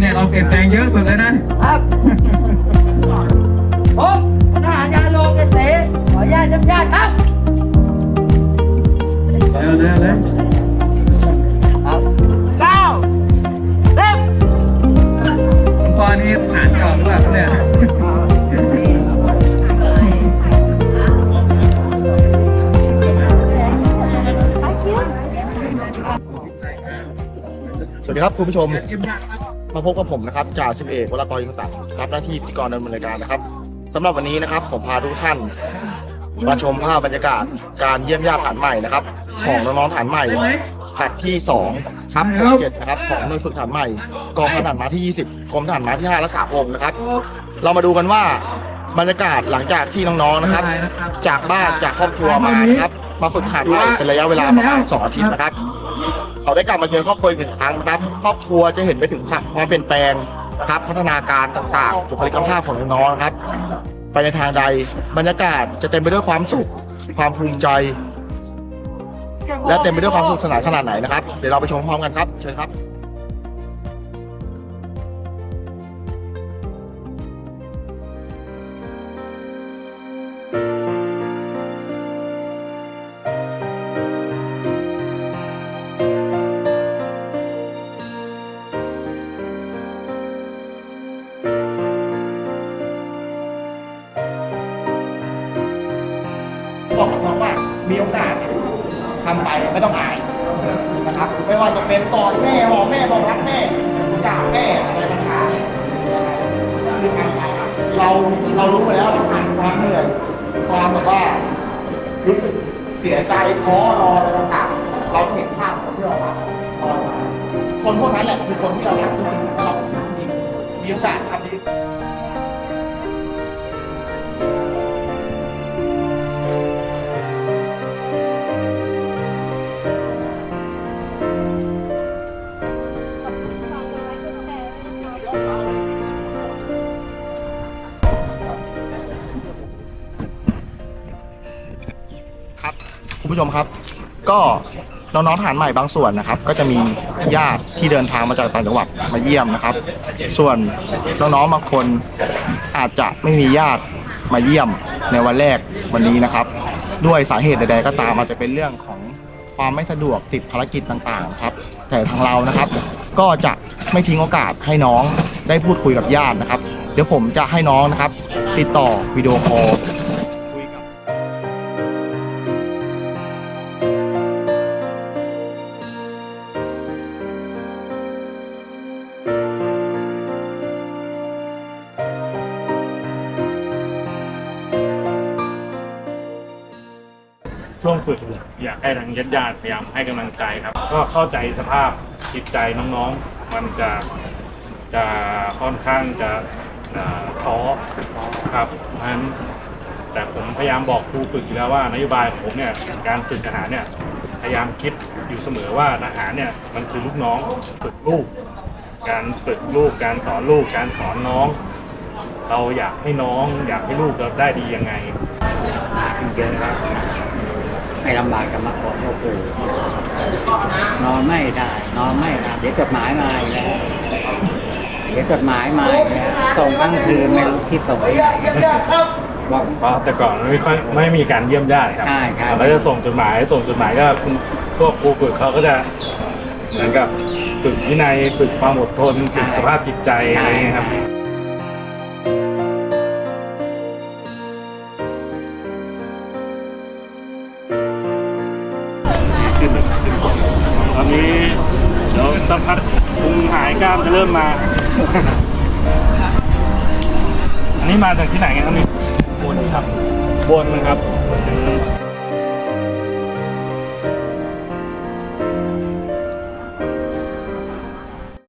เนี่ยเราเปลี่ยนแปลงเยอะสุดเลยนะ ครับผมทหารยาโลเกษตรขออนุญาตญาติครับเร็วเร็วเร็วเก้าเริ่มคุณปอนี่ฐานเก่าหรือเปล่าครับเนี่ยสวัสดีครับคุณผู้ชม มาพบกับผมนะครับจ่าสิบเอกวรากรยิงศักดิ์รับหน้าที่พิธีกรดำเนินรายการนะครับสำหรับวันนี้นะครับ ผมพาทุกท่านมาชมภาพบรรยากาศการเยี่ยมญาติฐานใหม่นะครับ ของน้องๆฐานใหม่แท็กที่2ครับ67นะครับของหน่วยฝึกฐานใหม่กองพันฐานม้าที่ 20กรมทหารม้าที่5รักษาพงศ์นะครับ เรามาดูกันว่าบรรยากาศหลังจากที่น้องๆนะครับ จากบ้านจากครอบครัวมานะครับ มาฝึกทหารใหม่เป็นระยะเวลาประมาณสองอาทิตย์นะครับ เขาได้กลับมาเจอครอบครัวอีกหนึ่งครั้งนะครับ ครอบครัวจะเห็นไปถึงความเปลี่ยนแปลงนะครับ พัฒนาการต่างๆบุคลิกภาพของน้องๆนะครับ ไปในทางใดบรรยากาศจะเต็มไปด้วยความสุข ความภูมิใจ และเต็มไปด้วยความสนุขสนานขนาดไหนนะครับ เดี๋ยวเราไปชมพร้อมกันครับ เชิญครับ บอกกับน้องว่ามีโอกาสทำไปไม่ต้องอายนะครับไม่ว่าจะเป็นกอดแม่หอมแม่บอกรักแม่กราบแม่อะไรต่างๆคือทำไปครับเราเรารู้ไปแล้วเราผ่านความเหนื่อยความแบบว่ารู้สึกเสียใจท้อรออะไรต่างๆเราเห็นภาพของที่เราทำตอนมาคนพวกนั้นแหละคือคนที่เรารักจริงๆและเราทำจริงมีโอกาส ครับคุณผู้ชมครับ ก็น้องๆทหารใหม่บางส่วนนะครับ ก็จะมีญาติที่เดินทางมาจากต่างจังหวัดมาเยี่ยมนะครับ ส่วนน้องๆบางคนอาจจะไม่มีญาติมาเยี่ยมในวันแรกวันนี้นะครับ ด้วยสาเหตุใดๆก็ตามอาจจะเป็นเรื่องของความไม่สะดวกติดภารกิจต่างๆครับ แต่ทางเรานะครับ ก็จะไม่ทิ้งโอกาสให้น้องได้พูดคุยกับญาตินะครับ เดี๋ยวผมจะให้น้องนะครับ ติดต่อวิดีโอคอล ช่วงฝึกอยากให้ทางญาติญาติพยายามให้กำลังใจครับ ก็เข้าใจสภาพจิตใจน้องๆ มันจะจะค่อนข้างจะอ่อท้อครับเพราะฉะนั้นแต่ผมพยายามบอกครูฝึกอยู่แล้วว่านโยบายของผมเนี่ยการฝึกทหารเนี่ยพยายามคิดอยู่เสมอว่าทหารเนี่ยมันคือลูกน้องฝึกลูก การฝึกลูกการสอนลูกการสอนน้อง เราอยากให้น้อง อยากให้ลูกเราได้ดียังไงเยอะครับ ไม่ลำบากกับมาขอโทษเลยนอนไม่ได้ นอนไม่ได้เดี๋ยวจดหมายมาอีกแล้วเดี๋ยวจดหมายมาอีกแล้วส่งทั้งคืนไม่รู้ที่ส่งที่ไหนบอก เพราะแต่ก่อนไม่ค่อยไม่มีการเยี่ยมญาติครับใช่ครับเราจะส่งจดหมายส่งจดหมายก็คุณพวกครูฝึกเขาก็จะเหมือนกับฝึกวินัยฝึกความอดทนฝึกสภาพจิตใจอะไรอย่างเงี้ยครับ นี้เดี๋ยวสักพักพุงหายกล้ามจะเริ่มมา อันนี้มาจากที่ไหนกันครับนี่บนครับบนนะครับ